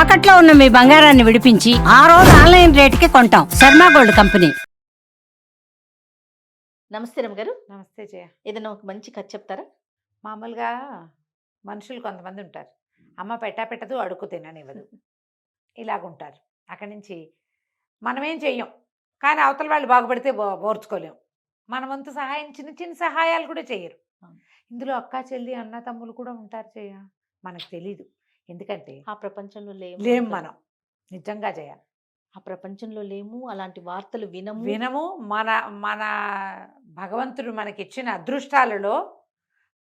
తాకట్లో ఉన్న మీ బంగారాన్ని విడిపించి ఆ రోజు ఆన్లైన్ రేటుకి కొంటాం. Sharma gold company. నమస్తే రమ్మ గారు. నమస్తే జయ. ఏదైనా ఒక మంచి కథ చెప్తారా? మామూలుగా మనుషులు కొంతమంది ఉంటారు. అమ్మ పెట్టా పెట్టదు అడుగు తిననివ్వదు. ఇలాగుంటారు. అక్కడి నుంచి మనమేం చెయ్యం. కానీ అవతల వాళ్ళు బాగుపడితే బో- ఓర్చుకోలేం మన వంతు సహాయం చిన్న చిన్న సహాయాలు కూడా చేయరు. ఇందులో అక్క చెల్లి అన్న తమ్ములు కూడా ఉంటారు చేయ మనకు తెలీదు. ఎందుకంటే ఆ ప్రపంచంలో లేము లేం అంటారు. మనం. నిజంగా చేయ ఆ ప్రపంచంలో లేము అలాంటి వార్తలు వినము. వినము. మన మన భగవంతుడు మనకిచ్చిన అదృష్టాలలో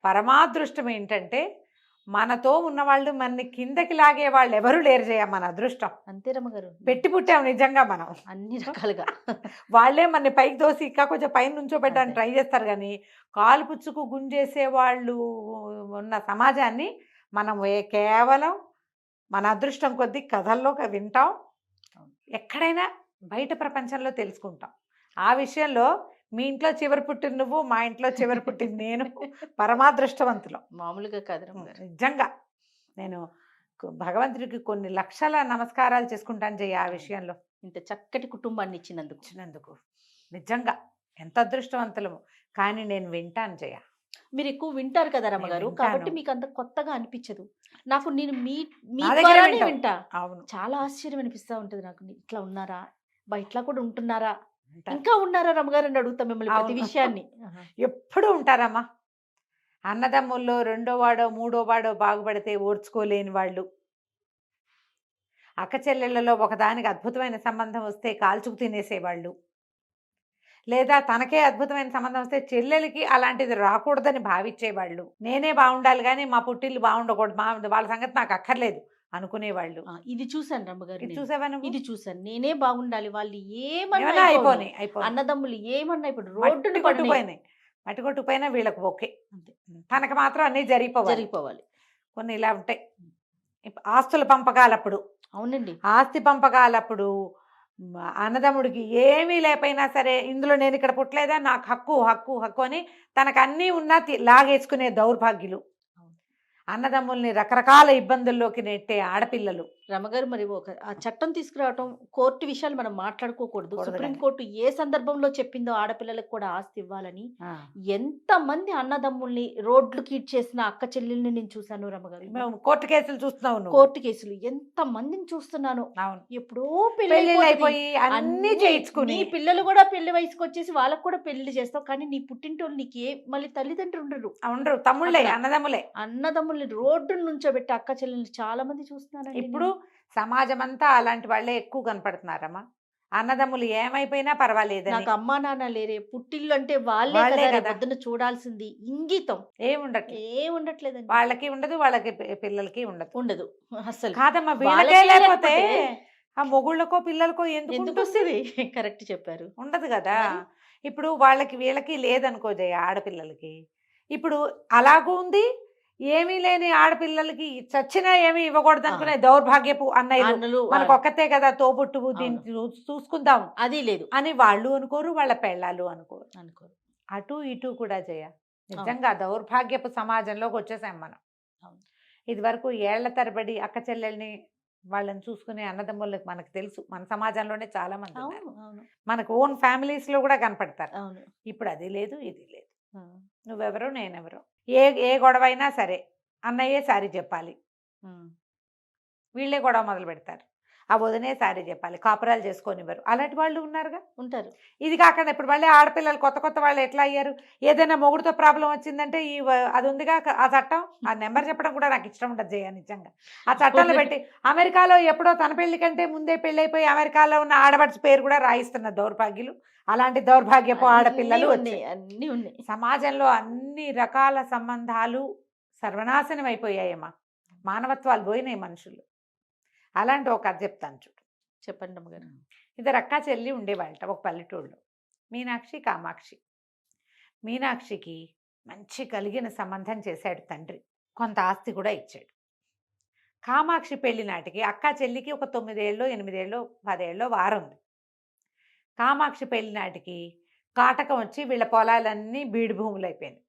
పరమాదృష్టం ఏంటంటే మనతో ఉన్నవాళ్ళు మనని కిందకి లాగే వాళ్ళు ఎవరు లేరు చేయ మన అదృష్టం. అంతే రమ్మ గారు. పెట్టి పుట్టాం నిజంగా మనం. అన్ని రకాలుగా. వాళ్ళే మన పైకి దోసి ఇంకా కొంచెం పైన నుంచోబెట్టడానికి. ట్రై చేస్తారు కానీ కాలు పుచ్చుకు గుంజేసే వాళ్ళు ఉన్న సమాజాన్ని మనం కేవలం మన అదృష్టం కొద్దీ కథల్లో వింటాం. ఎక్కడైనా బయట ప్రపంచంలో తెలుసుకుంటాం. ఆ విషయంలో మీ ఇంట్లో చివరి పుట్టిన నువ్వు మా ఇంట్లో చివరి పుట్టిన నేను పరమాదృష్టవంతులం. మామూలుగా గారు నిజంగా. నేను భగవంతుడికి కొన్ని లక్షల నమస్కారాలు చేసుకుంటాను జయ ఆ విషయంలో. ఇంత చక్కటి కుటుంబాన్ని ఇచ్చినందుకు. ఇచ్చినందుకు. నిజంగా. ఎంత అదృష్టవంతులము. కానీ నేను వింటాను జయ. మీరు ఎక్కువ వింటారు కదా రమ్మ నేను గారు వింటాను. కాబట్టి మీకు అంత కొత్తగా అనిపించదు నాకు నేను మీ మీ ద్వారానే. వింటా. అవును. చాలా ఆశ్చర్యం అనిపిస్తా ఉంటుంది నాకు. ఇట్లా ఉన్నారా? బా ఇట్లా కూడా ఉంటున్నారా. ఇంకా ఉన్నారా రమ్మగారు అని అడుగుతా మిమ్మల్ని ప్రతి. విషయాన్ని. ఎప్పుడు ఉంటారమ్మా. అన్నదమ్ముల్లో రెండో వాడో మూడో వాడో బాగుపడితే ఓర్చుకోలేని వాళ్ళు. అక్క చెల్లెళ్ళలో ఒకదానికి అద్భుతమైన సంబంధం వస్తే కాల్చుకు తినేసేవాళ్ళు. లేదా తనకే అద్భుతమైన సంబంధం వస్తే చెల్లెలకి అలాంటిది రాకూడదని భావించేవాళ్ళు. నేనే బాగుండాలి కానీ మా పుట్టిల్లు బాగుండకూడదు మా వాళ్ళ సంగతి నాకు అక్కర్లేదు అనుకునేవాళ్ళు. ఇది చూసాను రమ్మగారు. చూసావా? ఇది చూసాను నేనే బాగుండాలి వాళ్ళు ఏమన్నా అయిపోని అన్నదమ్ములు ఏమన్నా ఇప్పుడు పడినాయి కొట్టుకుపోయినాయి మట్టి కొట్టుకుపోయినా వీళ్ళకి ఓకే. అంతే. తనకు మాత్రం అన్నీ జరిగిపోవాలి. జరిగిపోవాలి. కొన్ని ఇలా ఉంటాయి. ఆస్తుల పంపకాలప్పుడు. అవునండి. ఆస్తి పంపకాలప్పుడు అన్నదమ్ముడికి ఏమీ లేకపోయినా సరే ఇందులో నేను ఇక్కడ పుట్టలేదా? నాకు హక్కు హక్కు హక్కు అని తనకు అన్నీ ఉన్నా లాగేసుకునే దౌర్భాగ్యులు. అన్నదమ్ముల్ని రకరకాల ఇబ్బందుల్లోకి నెట్టే ఆడపిల్లలు. రమగారు మరి ఒక ఆ చట్టం తీసుకురావటం కోర్టు విషయాలు మనం మాట్లాడుకోకూడదు. కూడదు సుప్రీం కానీ. కోర్టు ఏ సందర్భంలో చెప్పిందో ఆడపిల్లలకు కూడా ఆస్తి ఇవ్వాలని ఎంత మంది అన్నదమ్ముల్ని రోడ్లు కీట్ చేసిన అక్క చెల్లెల్ని నేను చూశాను రమగారు కోర్టు కేసులు చూస్తున్నావు కోర్టు కేసులు ఎంత మందిని చూస్తున్నాను ఎప్పుడో పెళ్ళి అన్ని చేయించుకుని. నీ పిల్లలు కూడా పెళ్ళి వయసుకు వచ్చేసి వాళ్ళకు కూడా పెళ్ళి చేస్తావు. కానీ నీ పుట్టింటోళ్ళు నీకు ఏ మళ్ళీ తల్లిదండ్రులు ఉండరు. ఉండరు. తమ్ముళ్ళే. అన్నదమ్ములే. అన్నదమ్ముల్ని రోడ్డు నుంచోబెట్టి అక్క చెల్లెల్ని చాలా మంది చూస్తున్నానండి ఇప్పుడు సమాజం అంతా అలాంటి వాళ్ళే ఎక్కువ కనపడుతున్నారమ్మా. అన్నదమ్ములు ఏమైపోయినా పర్వాలేదని. నాకు అమ్మా నాన్న లేరే. పుట్టిల్లు అంటే వాళ్ళే వాళ్ళే కదా కదా. పొద్దున చూడాల్సింది ఇంగితం. ఏముండట్లేదు ఏం ఉండట్లేదండి. వాళ్ళకి ఉండదు వాళ్ళకి పి- పిల్లలకి ఉండదు. ఉండదు. అసలు కాదమ్మా వాళ్ళకే వీళ్ళకే లేకపోతే లేకపోతే ఆ మొగుళ్ళకో పిల్లలకో ఎందుకు ఎందుకు ఉంటుంది? వస్తుంది కరెక్ట్ చెప్పారు. ఉండదు కదా. మరి? ఇప్పుడు వాళ్ళకి వీళ్ళకి లేదనుకో జయ ఆడపిల్లలకి. ఇప్పుడు అలాగూ ఉంది ఏమీ లేని ఆడపిల్లలకి చచ్చినా ఏమీ ఇవ్వకూడదు అనుకునే దౌర్భాగ్యపు అన్నయ్యలు మనకు ఒక్కతే కదా తోబుట్టువు దీన్ని చూసుకుందాం అది లేదు. అని వాళ్ళు అనుకోరు వాళ్ళ పెళ్ళాలు అనుకోరు. అనుకోరు. అటు ఇటు కూడా చేయ నిజంగా దౌర్భాగ్యపు సమాజంలోకి వచ్చేసాం మనం. ఇది వరకు ఏళ్ళ తరబడి అక్క చెల్లెల్ని వాళ్ళని చూసుకునే అన్నదమ్ములకు మనకు తెలుసు. మన సమాజంలోనే చాలా మంది మనకు ఓన్ ఫ్యామిలీస్లో కూడా కనపడతారు. అవును. ఇప్పుడు అది లేదు ఇది లేదు. నువ్వెవరో నేనెవరో. ఏ ఏ గొడవ అయినా సరే అన్నయ్యే సారీ చెప్పాలి. వీళ్ళే గొడవ మొదలు పెడతారు ఆ వదినే సారీ చెప్పాలి కాపురాలు చేసుకొనివ్వరు. అలాంటి వాళ్ళు ఉన్నారుగా? ఉంటారు. ఇది కాకుండా ఇప్పుడు మళ్ళీ ఆడపిల్లలు కొత్త కొత్త వాళ్ళు ఎట్లా అయ్యారు? ఏదైనా మొగుడుతో ప్రాబ్లం వచ్చిందంటే ఈ అది ఉందిగా ఆ చట్టం? ఆ నెంబర్ చెప్పడం కూడా నాకు ఇష్టం ఉండదు జయ నిజంగా. ఆ చట్టంలో పెట్టి అమెరికాలో ఎప్పుడో తన పెళ్ళి కంటే ముందే పెళ్ళైపోయి అమెరికాలో ఉన్న ఆడపడిచి పేరు కూడా రాయిస్తున్న దౌర్భాగ్యులు. అలాంటి దౌర్భాగ్యపు ఆడపిల్లలు అన్ని ఉన్నాయి. సమాజంలో అన్ని రకాల సంబంధాలు సర్వనాశనం అయిపోయాయమ్మా. మానవత్వాలు పోయినాయి మనుషులు. అలాంటి ఒక కథ చెప్తాను చూడు. చెప్పండి అమ్మగారు. ఇద్దరు అక్క చెల్లి ఉండేవాళ్ళట ఒక పల్లెటూళ్ళలో మీనాక్షి కామాక్షి. మీనాక్షికి మంచి కలిగిన సంబంధం చేశాడు తండ్రి. కొంత ఆస్తి కూడా ఇచ్చాడు. కామాక్షి పెళ్ళి నాటికి అక్క చెల్లికి ఒక తొమ్మిదేళ్ళు ఎనిమిదేళ్ళు పదేళ్ళు వారం ఉంది. కామాక్షి పెళ్ళి నాటికి కాటకం వచ్చి వీళ్ళ పొలాలన్నీ బీడు భూములు అయిపోయినాయి.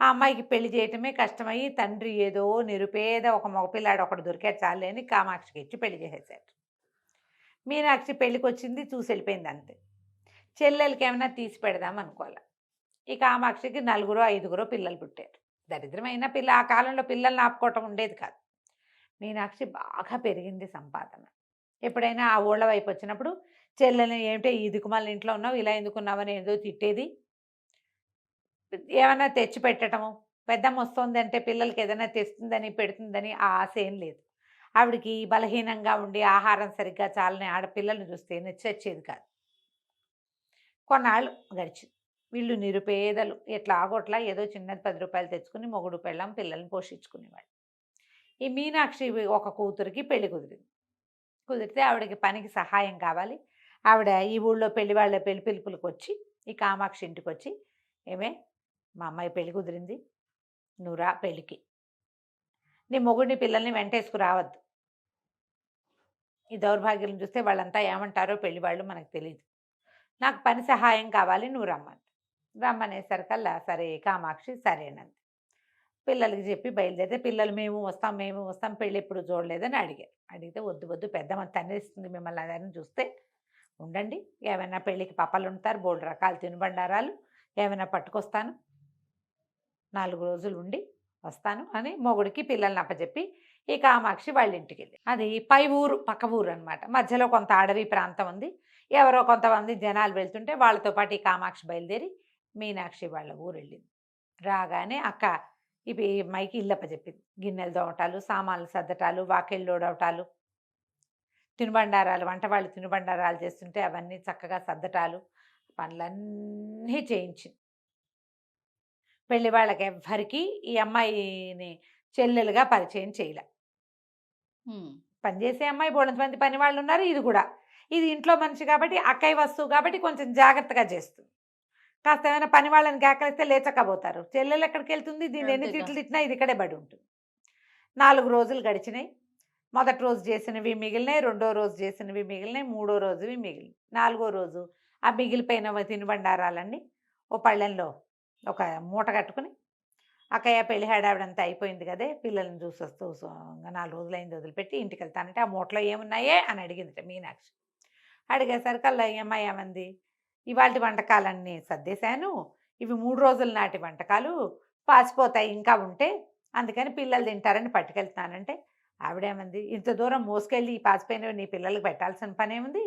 ఆ అమ్మాయికి పెళ్ళి చేయటమే కష్టమయ్యి తండ్రి ఏదో నిరుపేద ఒక మగపిల్లాడు ఒకడు దొరికే చాలే అని కామాక్షికి ఇచ్చి పెళ్ళి చేసేసాడు మీనాక్షి పెళ్ళికి వచ్చింది చూసి వెళ్ళిపోయింది అంతే. చెల్లెలకి ఏమైనా తీసి పెడదాం అనుకోవాలి ఈ కామాక్షికి నలుగురు ఐదుగురు పిల్లలు పుట్టారు. దరిద్రమైన పిల్ల ఆ కాలంలో పిల్లల్ని ఆపుకోవటం ఉండేది కాదు. మీనాక్షి బాగా పెరిగింది సంపాదన. ఎప్పుడైనా ఆ ఊళ్ళ వైపు వచ్చినప్పుడు చెల్లెలు ఏమిటో ఈ దిక్కుమాల ఇంట్లో ఉన్నావు ఇలా ఎందుకున్నావని ఏదో తిట్టేది. ఏమైనా తెచ్చి పెట్టడము పెద్దమ్మ వస్తుంది అంటే పిల్లలకి ఏదైనా తెస్తుందని పెడుతుందని ఆ ఆశ ఏం లేదు. ఆవిడకి బలహీనంగా ఉండి ఆహారం సరిగ్గా చాలని ఆడపిల్లల్ని చూస్తే నచ్చేది కాదు. కొన్నాళ్ళు గడిచింది. వీళ్ళు నిరుపేదలు ఎట్లా ఆగొట్లా ఏదో చిన్నది పది రూపాయలు తెచ్చుకుని మొగుడు పెళ్ళం పిల్లల్ని పోషించుకునేవాళ్ళు. ఈ మీనాక్షి ఒక కూతురికి పెళ్ళి కుదిరింది. కుదిరితే ఆవిడకి పనికి సహాయం కావాలి. ఆవిడ ఈ ఊళ్ళో పెళ్ళి వాళ్ళ పెళ్ళి పిలుపులకు వచ్చి ఈ కామాక్షి ఇంటికి వచ్చి ఏమే మా అమ్మాయి పెళ్ళి కుదిరింది. నువ్వు రా పెళ్ళికి. నీ మొగుడిని పిల్లల్ని వెంటేసుకు రావద్దు. ఈ దౌర్భాగ్యం చూస్తే వాళ్ళంతా ఏమంటారో పెళ్ళి వాళ్ళు మనకు తెలియదు నాకు పని సహాయం కావాలి నువ్వు రమ్మని. రమ్మనేసరికల్లా సరే కామాక్షి సరేనంది పిల్లలకి చెప్పి బయలుదేరితే పిల్లలు మేము వస్తాం మేము వస్తాం పెళ్ళి ఎప్పుడు చూడలేదని అడిగారు. అడిగితే వద్దు వద్దు పెద్దమ్మ తండ్రిస్తుంది మిమ్మల్ని అదని చూస్తే. ఉండండి ఏమైనా పెళ్ళికి పప్పలు ఉంటారు బోల్డ్ రకాలు తినుబండారాలు ఏమైనా పట్టుకొస్తాను. నాలుగు రోజులు ఉండి వస్తాను అని మొగుడికి పిల్లల్ని అప్పచెప్పి ఈ కామాక్షి వాళ్ళ ఇంటికి వెళ్ళి అది పై ఊరు పక్క ఊరు అనమాట మధ్యలో కొంత అడవి ప్రాంతం ఉంది. ఎవరో కొంతమంది జనాలు వెళ్తుంటే వాళ్ళతో పాటు ఈ కామాక్షి బయలుదేరి మీనాక్షి వాళ్ళ ఊరు వెళ్ళింది రాగానే అక్క ఇవి మైకి ఇల్లప్ప చెప్పింది గిన్నెలు దోవటాలు సామాన్లు సర్దటాలు వాకిళ్ళు లోడవటాలు తినుబండారాలు వంట వాళ్ళు తినుబండారాలు చేస్తుంటే అవన్నీ చక్కగా సర్దటాలు పనులన్నీ చేయించింది. పెళ్ళి వాళ్ళకి ఎవ్వరికి ఈ అమ్మాయిని చెల్లెలుగా పరిచయం చేయలే. పనిచేసే అమ్మాయి బోడంత మంది పని వాళ్ళు ఉన్నారు ఇది కూడా. ఇది ఇంట్లో మనిషి కాబట్టి అక్కయ్య వస్తువు కాబట్టి కొంచెం జాగ్రత్తగా చేస్తుంది. కాస్త ఏమైనా పని వాళ్ళని కేకలిస్తే లేచకపోతారు చెల్లెలు ఎక్కడికి వెళ్తుంది? దీన్ని ఎన్ని. తిట్లు తిట్టినా ఇది ఇక్కడే పడి ఉంటుంది. నాలుగు రోజులు గడిచినాయి. మొదటి రోజు చేసినవి మిగిలినాయి రెండో రోజు చేసినవి మిగిలినాయి మూడో రోజువి మిగిలినాయి. నాలుగో రోజు ఆ మిగిలిపోయిన తినుబండారాలన్నీ ఓ పళ్ళెంలో ఒక మూట కట్టుకుని అక్కయ్య పెళ్ళి హడావిడంతా అయిపోయింది కదే పిల్లల్ని చూసి వస్తూ నాలుగు రోజులైంది వదిలిపెట్టి ఇంటికి వెళ్తానంటే ఆ మూటలో ఏమున్నాయే? అని అడిగిందిట మీనాక్షి. అడిగేసరికి అలా అమ్మాయి ఏమంది? ఇవాళ వంటకాలన్నీ సర్దేశాను ఇవి మూడు రోజుల నాటి వంటకాలు పాసిపోతాయి ఇంకా ఉంటే అందుకని పిల్లలు తింటారని పట్టుకెళ్తానంటే ఆవిడేమంది? ఇంత దూరం మోసుకెళ్ళి ఈ పాసిపోయినవి నీ పిల్లలకి పెట్టాల్సిన పనేముంది?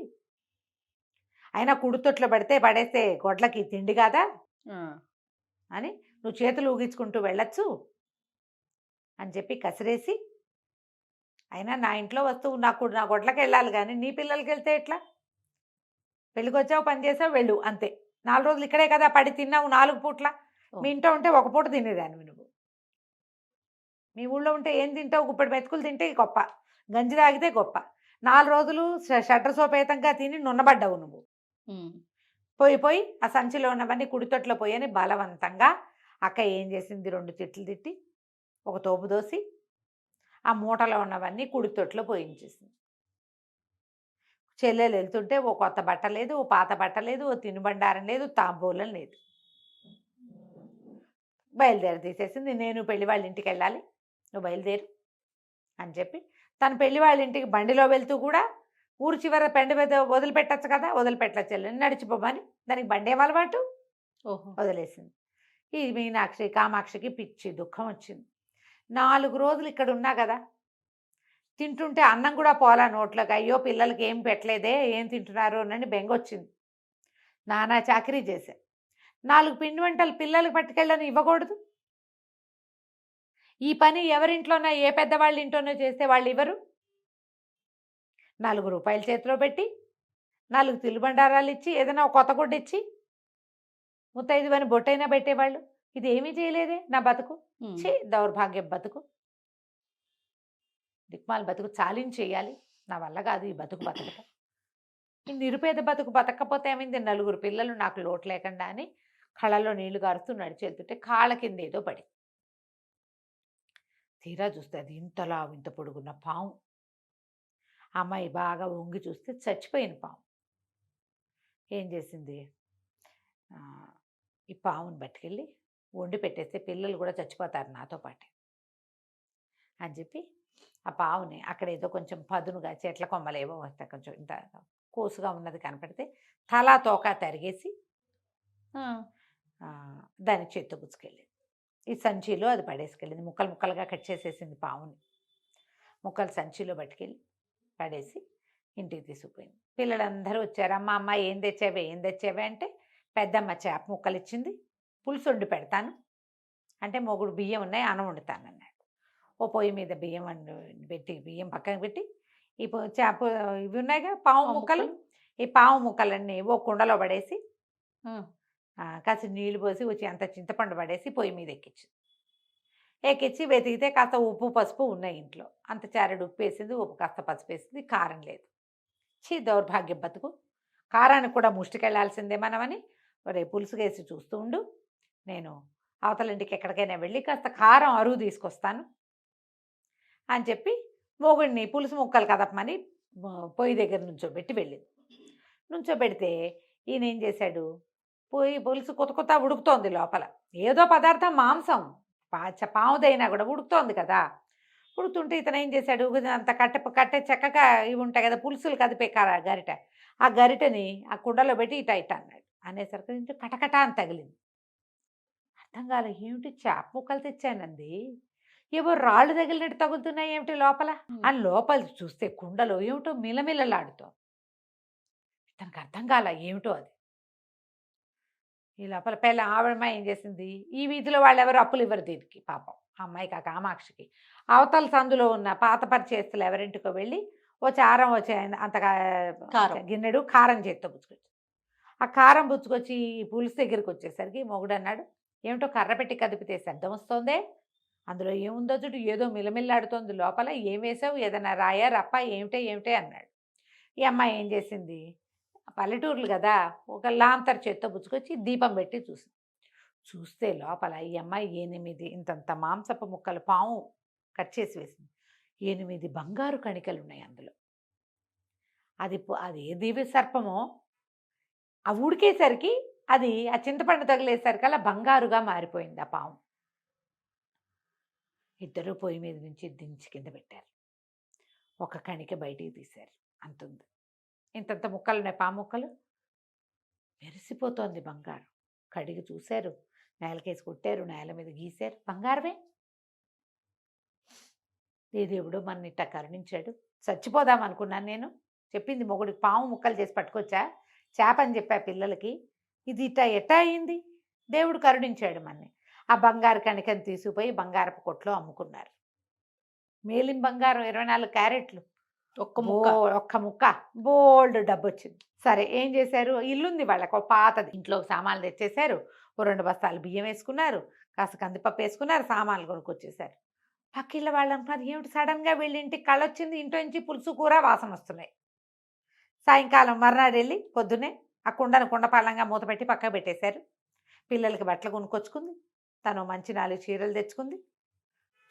అయినా కుడుతొట్లో పడితే పడేస్తే గొడ్లకి తిండి కాదా? అని నువ్వు చేతులు ఊగించుకుంటూ వెళ్ళొచ్చు అని చెప్పి కసిరేసి అయినా నా ఇంట్లో వస్తువు నాకు నా గొడ్లకి వెళ్ళాలి కానీ నీ పిల్లలకి వెళ్తే ఎట్లా? పెళ్ళికి వచ్చావు పని చేసావు వెళ్ళు అంతే. నాలుగు రోజులు ఇక్కడే కదా పడి తిన్నావు నాలుగు పూట్ల. మీ ఇంట్లో ఉంటే ఒక పూట తినేదాన్ని నువ్వు. మీ ఊళ్ళో ఉంటే ఏం తింటావు? గుప్పటి మెతుకులు తింటే గొప్ప. గంజి తాగితే గొప్ప. నాలుగు రోజులు ష- షడ్ర సోపేతంగా తిని నున్నబడ్డావు నువ్వు. పోయి పోయి ఆ సంచిలో ఉన్నవన్నీ కుడితొట్లో పోయని బలవంతంగా అక్క ఏం చేసింది? రెండు తిట్లు తిట్టి ఒక తోపు దోసి ఆ మూటలో ఉన్నవన్నీ కుడితొట్లో పోయించేసింది. చెల్లెలు వెళ్తుంటే ఓ కొత్త బట్ట లేదు ఓ పాత బట్ట లేదు ఓ తినుబండారం లేదు తాంబూలం లేదు. బయలుదేరి తీసేసింది నేను పెళ్ళి వాళ్ళ ఇంటికి వెళ్ళాలి నువ్వు బయలుదేరు అని చెప్పి తను పెళ్ళి వాళ్ళ ఇంటికి బండిలో వెళ్తూ కూడా ఊరు చివర పెండ మీద వదిలిపెట్టచ్చు కదా వదిలిపెట్టచ్చు చెల్లెని నడిచిపోమని దానికి బండి అలవాటు? ఓహో. వదిలేసింది. ఈ మీనాక్షి కామాక్షికి పిచ్చి దుఃఖం వచ్చింది. నాలుగు రోజులు ఇక్కడ ఉన్నా కదా తింటుంటే అన్నం కూడా పోలా నోట్లోకి. అయ్యో పిల్లలకి ఏం పెట్టలేదే ఏం తింటున్నారు అని బెంగ వచ్చింది నానా చాకరీ చేశా. నాలుగు పిండి వంటలు పిల్లలకి పట్టుకెళ్ళని ఇవ్వకూడదు. ఈ పని ఎవరింట్లోనో ఏ పెద్దవాళ్ళ ఇంట్లోనో చేస్తే వాళ్ళు ఇవ్వరు? నాలుగు రూపాయలు చేతిలో పెట్టి నాలుగు తిలుబండారాలు ఇచ్చి ఏదైనా కొత్త గుడ్డ ఇచ్చి ముత్తైదు అని బొట్టైనా పెట్టేవాళ్ళు. ఇది ఏమీ చేయలేదే నా బతుకు. ఛీ దౌర్భాగ్య బతుకు. దిక్మాల బతుకు చాలించి చేయాలి. నా వల్ల కాదు ఈ బతుకు బతకటం. ఈ నిరుపేద బతుకు బతకపోతే ఏమైంది? నలుగురు పిల్లలు నాకు లోటు లేకుండా అని కళ్ళలో నీళ్ళు గారుతూ నడిచి వెళ్తుంటే కాళ్ళ కింద ఏదో పడి. తీరా చూస్తే అది ఇంతలా ఇంత పొడుగున్న పాము. అమ్మాయి బాగా వంగి చూస్తే చచ్చిపోయిన పాము. ఏం చేసింది? ఈ పాముని పట్టుకెళ్ళి వండి పెట్టేస్తే పిల్లలు కూడా చచ్చిపోతారు నాతో పాటు అని చెప్పి ఆ పావుని అక్కడ ఏదో కొంచెం పదునుగా చెట్ల కొమ్మలు ఏవో వస్తాయి కొంచెం ఇంత కోసుగా ఉన్నది కనపడితే తలా తోక తరిగేసి దాని చేత్తో పుచ్చుకెళ్ళింది. ఈ సంచిలో అది పడేసుకెళ్ళింది. ముక్కలు ముక్కలుగా కట్ చేసేసింది పావుని ముక్కలు సంచిలో పట్టుకెళ్ళి పడేసి ఇంటికి తీసుకుపోయింది. పిల్లలందరూ వచ్చారు అమ్మ అమ్మ ఏం తెచ్చావే ఏం తెచ్చావే? అంటే పెద్దమ్మ చేప ముక్కలు ఇచ్చింది పులుసు వండి పెడతాను. అంటే మొగుడు బియ్యం ఉన్నాయి అన్నం వండుతాను అన్నాడు. ఓ పొయ్యి మీద బియ్యం వండు పెట్టి బియ్యం పక్కన పెట్టి ఈ చేప ఇవి ఉన్నాయిగా పావు పావు ముక్కలు. ఈ పావు ముక్కలన్నీ ఓ కుండలో పడేసి కాస్త నీళ్ళు పోసి వచ్చి అంత చింతపండు పడేసి పొయ్యి మీద ఎక్కించి ఎక్కించి వెతికితే కాస్త ఉప్పు పసుపు ఉన్నాయి ఇంట్లో. అంత చారెడు ఉప్పు వేసింది ఉప్పు కాస్త పసుపు వేసింది కారం లేదు. చీ దౌర్భాగ్యం బతుకు. కారానికి కూడా ముష్టికెళ్ళాల్సిందే మనమని. రే పులుసు వేసి చూస్తూ ఉండు. నేను అవతలింటికి ఎక్కడికైనా వెళ్ళి కాస్త కారం అరువు తీసుకొస్తాను అని చెప్పి మోగుడిని పులుసు ముక్కలు కదపమని పొయ్యి దగ్గర నుంచోబెట్టి వెళ్ళింది. నుంచోబెడితే ఈయన ఏం చేశాడు? పొయ్యి పులుసు కొత్త కొత్త ఉడుకుతోంది లోపల. ఏదో పదార్థం మాంసం. పాచ పావుదైనా కూడా ఉడుకుతోంది కదా! ఉడుకుతుంటే ఇతను ఏం చేశాడు? అంత కట్టె కట్టె చక్కగా ఇవి ఉంటాయి కదా పులుసులు కదిపే కర గరిట. ఆ గరిటని ఆ కుండలో పెట్టి ఇట ఇట అన్నాడు. అనేసరికి ఇంటి కటకట అని తగిలింది. అర్థం కాలే ఏమిటి చేప ముక్కలు తెచ్చానంది? ఏవో రాళ్ళు తగిలినట్టు తగులుతున్నాయి ఏమిటి లోపల? అని లోపల చూస్తే కుండలో ఏమిటో మిలమిలలాడుతో తనకు అర్థం కాల ఏమిటో అది? ఈ లోపల పిల్ల ఆవిడమ్మ ఏం చేసింది? ఈ వీధిలో వాళ్ళు ఎవరు అప్పులు ఇవ్వరు దీనికి పాపం. ఆ అమ్మాయికి ఆ కామాక్షికి. అవతల సందులో ఉన్న పాత పరిచయస్తులు ఎవరింటికో వెళ్ళి ఓ చారం వచ్చే అంతగా కారం. గిన్నెడు కారం చేత్తో పుచ్చుకొచ్చి ఆ కారం పుచ్చుకొచ్చి ఈ పులుసు దగ్గరికి వచ్చేసరికి మొగుడు అన్నాడు ఏమిటో కర్ర పెట్టి కదిపితే శబ్దం వస్తోందే? అందులో ఏముందో చూడు ఏదో మిలమిల్లాడుతోంది లోపల ఏం వేసావు? ఏదైనా రాయా రప్ప ఏమిటే ఏమిటే? అన్నాడు. ఈ అమ్మాయి ఏం చేసింది? పల్లెటూర్లు కదా! ఒక లాంతర్ చేత్తో పుచ్చుకొచ్చి దీపం పెట్టి చూసింది చూస్తే లోపల ఈ అమ్మాయి ఎనిమిది ఇంతంత మాంసపు ముక్కలు పాము కట్ చేసి వేసింది. ఎనిమిది బంగారు కణికలు ఉన్నాయి అందులో. అది అది ఏ దివ్య సర్పమో ఆ ఉడికేసరికి అది ఆ చింతపండు తగిలేసరికి అలా బంగారుగా మారిపోయింది ఆ పాము ఇద్దరు పొయ్యి మీద నుంచి దించి కింద పెట్టారు. ఒక కణిక బయటికి తీశారు. అంతుంది. ఇంతంత ముక్కలు ఉన్నాయి పాము ముక్కలు? మెరిసిపోతోంది బంగారం. కడిగి చూశారు. నేలకేసి కొట్టారు. నేల మీద గీశారు. బంగారమే? ఏ దేవుడు మన ఇట్ట కరుణించాడు. చచ్చిపోదాం అనుకున్నాను నేను. చెప్పింది మొగుడికి పాము ముక్కలు చేసి పట్టుకొచ్చా? చేప అని చెప్పా పిల్లలకి. ఇది ఇట్ట ఎట్టా అయింది? దేవుడు కరుణించాడు మన్ని. ఆ బంగారు కణికని తీసుకుపోయి బంగారపు కొట్లో అమ్ముకున్నారు. మేలిం బంగారం ఇరవై నాలుగు క్యారెట్లు. ఒక్క ముక్క. ఒక్క ముక్క. బోల్డ్ డబ్బు వచ్చింది సరే ఏం చేశారు? ఇల్లుంది వాళ్ళకి ఒక పాతది. ఇంట్లో సామాన్లు తెచ్చేశారు. ఓ రెండు బస్తాలు బియ్యం వేసుకున్నారు. కాస్త కందిపప్పు వేసుకున్నారు. సామాన్లు కొనుక్కొచ్చేసారు పక్కిళ్ళ వాళ్ళు అనుకున్నారు ఏమిటి? సడన్గా వీళ్ళ ఇంటికి కళ వచ్చింది ఇంట్లో నుంచి పులుసు కూర వాసన వస్తున్నాయి. సాయంకాలం మర్నాడు వెళ్ళి పొద్దునే ఆ కుండను కుండపాలంగా మూత పెట్టి పక్కకు పెట్టేశారు. పిల్లలకి బట్టలు కొనుక్కొచ్చుకుంది. తను మంచి నాలుగు చీరలు తెచ్చుకుంది.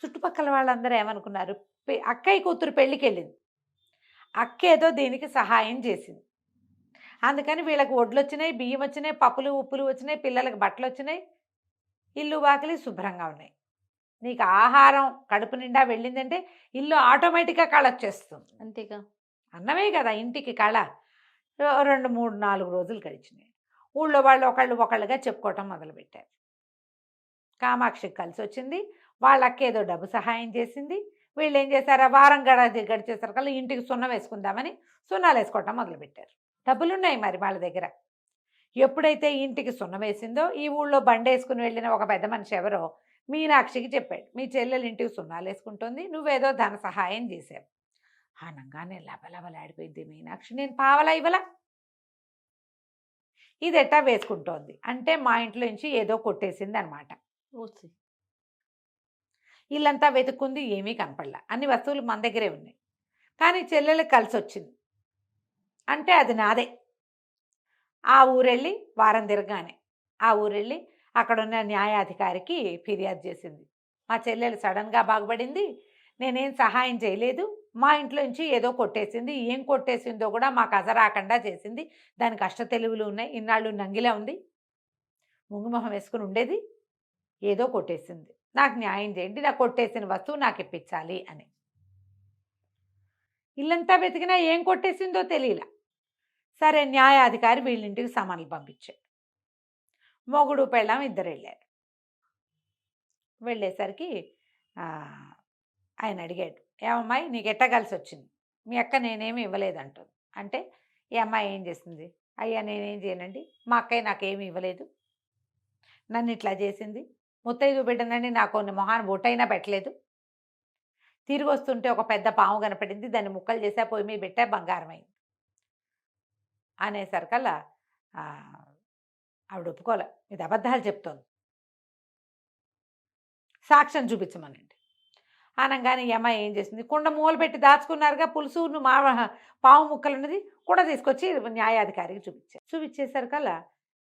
చుట్టుపక్కల వాళ్ళందరూ ఏమనుకున్నారు? అక్కయ్య కూతురు పెళ్ళికి వెళ్ళింది అక్క ఏదో దీనికి సహాయం చేసింది. అందుకని వీళ్ళకి వడ్లు వచ్చినాయి బియ్యం వచ్చినాయి పప్పులు ఉప్పులు వచ్చినాయి పిల్లలకి బట్టలు వచ్చినాయి ఇల్లు వాకిలి శుభ్రంగా ఉన్నాయి. నీకు ఆహారం కడుపు నిండా వెళ్ళిందంటే ఇల్లు ఆటోమేటిక్గా కళ వచ్చేస్తుంది అంతేగా. అన్నమే కదా ఇంటికి కళ. రెండు మూడు నాలుగు రోజులు గడిచినాయి. ఊళ్ళో వాళ్ళు ఒకళ్ళు ఒకళ్ళుగా చెప్పుకోవటం మొదలుపెట్టారు. కామాక్షికి కలిసి వచ్చింది వాళ్ళ అక్క ఏదో డబ్బు సహాయం చేసింది. వీళ్ళు ఏం చేశారు వారం గడ గడిచేసరికల్లా ఇంటికి సున్నం వేసుకుందామని సున్నాలు వేసుకోవటం మొదలుపెట్టారు. డబ్బులు ఉన్నాయి మరి వాళ్ళ దగ్గర. ఎప్పుడైతే ఇంటికి సున్నం వేసిందో ఈ ఊళ్ళో బండి వేసుకుని వెళ్ళిన ఒక పెద్ద మనిషి ఎవరో మీనాక్షికి చెప్పాడు. మీ చెల్లెలు ఇంటికి సున్నాలు వేసుకుంటుంది. నువ్వేదో ధన సహాయం చేశావు. ఆనంగానే లబలబలాడిపోయింది మీనాక్షి. నేను పావలా ఇవ్వలా? ఇది ఎట్టా వేసుకుంటోంది? అంటే మా ఇంట్లో నుంచి ఏదో కొట్టేసింది అనమాట వీళ్ళంతా ఇల్లంతా వెతుక్కుంది ఏమీ కనపడలా. అన్ని వస్తువులు మన దగ్గరే ఉన్నాయి. కానీ చెల్లెలకు కలిసి వచ్చింది అంటే అది నాదే. ఆ ఊరెళ్ళి వారం తిరగానే ఆ ఊరెళ్ళి అక్కడ ఉన్న న్యాయాధికారికి ఫిర్యాదు చేసింది. మా చెల్లెలు సడన్గా బాగుపడింది. నేనేం సహాయం చేయలేదు. మా ఇంట్లో నుంచి ఏదో కొట్టేసింది. ఏం కొట్టేసిందో కూడా మాకు అజరాకుండా చేసింది. దానికి అష్ట తెలివులు ఉన్నాయి. ఇన్నాళ్ళు నంగిలా ఉంది. ముంగుమొహం వేసుకుని ఉండేది. ఏదో కొట్టేసింది. నాకు న్యాయం చేయండి నాకు కొట్టేసిన వస్తువు నాకు ఇప్పించాలి అని. ఇల్లంతా వెతికినా ఏం కొట్టేసిందో తెలియలా. సరే న్యాయాధికారి వీళ్ళింటికి సమన్లు పంపించాడు మొగుడు పెళ్ళాం ఇద్దరు వెళ్ళారు వెళ్ళేసరికి ఆయన అడిగాడు ఏ అమ్మాయి నీకు ఎట్ట కలిసి వచ్చింది? మీ అక్క నేనేమి ఇవ్వలేదంటుంది. అంటే ఈ అమ్మాయి ఏం చేసింది? అయ్యా నేనేం చేయనండి మా అక్కయ్య నాకేమి ఇవ్వలేదు. నన్ను ఇట్లా చేసింది ముత్తైదు బిడ్డనండి నాకు కొన్ని మొహాన్ని బొట్టైనా పెట్టలేదు. తిరిగి వస్తుంటే ఒక పెద్ద పాము కనపడింది. దాన్ని ముక్కలు చేసా పోయి మీ బిట్ట బంగారం అయింది అనేసరికల్లా ఆవిడ ఒప్పుకోలే. ఇది అబద్ధాలు చెప్తోంది. సాక్ష్యం చూపించమనండి. అనగానే ఈ అమ్మాయి ఏం చేసింది? కుండ మూల పెట్టి దాచుకున్నారుగా పులుసు మా పావు ముక్కలు ఉన్నది కూడా తీసుకొచ్చి న్యాయాధికారికి చూపించారు చూపించేసరికల్లా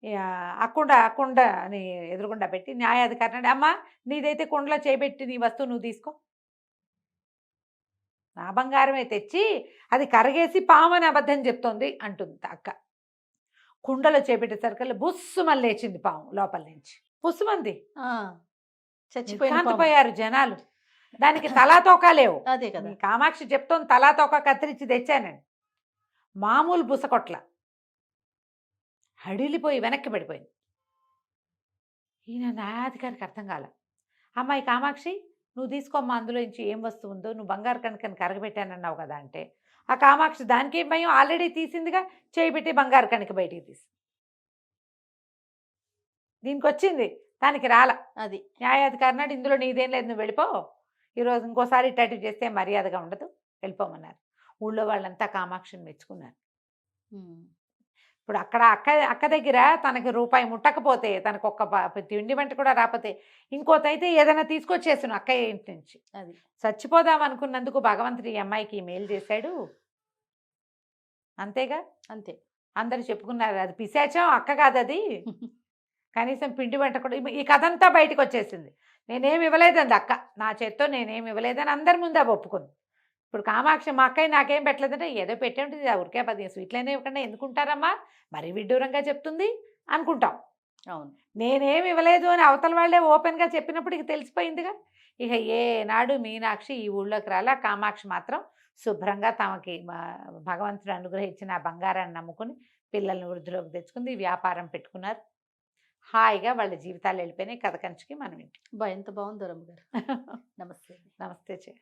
ఇక ఆ కుండ ఆ కుండ అని ఎదురుగుండా పెట్టి న్యాయాధికారి అంటే అమ్మా నీదైతే కుండలో చేపెట్టి నీ వస్తువు నువ్వు తీసుకో. నా బంగారమే తెచ్చి అది కరగేసి పామని అబద్ధం చెప్తోంది అంటుంది అక్క. కుండలో చేపెట్టేసరికల్లా బుస్సుమని లేచింది పాము లోపల నుంచి. బుస్సుమంది చచ్చిపోయిన పాము. కాంతిపోయారు జనాలు. దానికి తలా తోక లేవు. అదే కదా. ఈ కామాక్షి చెప్తోంది తలా తోక కత్తిరించి తెచ్చానండి మామూలు బుసకొట్ల హడిలిపోయి వెనక్కి పడిపోయింది. ఈయన న్యాయాధికారికి అర్థం కాల. అమ్మాయి కామాక్షి నువ్వు తీసుకోమ్మా అందులో నుంచి ఏం వస్తువు ఉందో నువ్వు బంగారు కనుకని కరగబెట్టానన్నావు కదా అంటే ఆ కామాక్షి దానికి ఏం భయం? ఆల్రెడీ తీసిందిగా చేయి పెట్టి బంగారు కనుక బయటికి తీసి దీనికి వచ్చింది దానికి రాల. అది. న్యాయాధికారి నాడు ఇందులో నీదేం లేదు నువ్వు వెళ్ళిపో. ఈరోజు ఇంకోసారి ఇటాటివ్ చేస్తే మర్యాదగా ఉండదు. వెళ్ళిపోమన్నారు. ఊళ్ళో వాళ్ళంతా కామాక్షిని మెచ్చుకున్నారు. ఇప్పుడు అక్కడ అక్క అక్క దగ్గర తనకి రూపాయి ముట్టకపోతే తనకు ఒక్క తిండి వంట కూడా రాకపోతే ఇంకోతైతే ఏదైనా తీసుకొచ్చేసాను అక్కయ్య ఇంటి నుంచి. అది. చచ్చిపోదాం అనుకున్నందుకు భగవంతుడు అమ్మాయికి మేలు చేశాడు. అంతేగా? అంతే. అందరు చెప్పుకున్నారు అది పిశాచం అక్క కాదు అది. కనీసం పిండి వంట కూడా ఈ- కథ అంతా బయటకు వచ్చేసింది నేనేమి ఇవ్వలేదండి అక్క. నా చేత్తో నేనేమి ఇవ్వలేదని అందరి ముందు ఒప్పుకుంది. ఇప్పుడు కామాక్షి మా అక్కయ్య నాకేం పెట్టలేదంటే ఏదో పెట్టే ఉంటుంది ఆ ఉరికే పది స్వీట్లైనా ఇవ్వకుండా ఎందుకుంటారమ్మా? మరీ విడ్డూరంగా చెప్తుంది అనుకుంటాం. అవును. నేనేమి ఇవ్వలేదు అని అవతల వాళ్ళే ఓపెన్గా చెప్పినప్పుడు ఇక తెలిసిపోయిందిగా. ఇక ఏనాడు మీనాక్షి ఈ ఊళ్ళోకి రాలా. కామాక్షి మాత్రం శుభ్రంగా తమకి భగవంతుడు అనుగ్రహించిన ఆ బంగారాన్ని నమ్ముకుని పిల్లల్ని వృద్ధిలోకి తెచ్చుకుంది. వ్యాపారం పెట్టుకున్నారు. హాయిగా వాళ్ళ జీవితాలు వెళ్ళిపోయినాయి. కథ కంచికి మనం ఇంటి బా ఎంత బాగుందో రమ్మ గారు. నమస్తే నమస్తే చే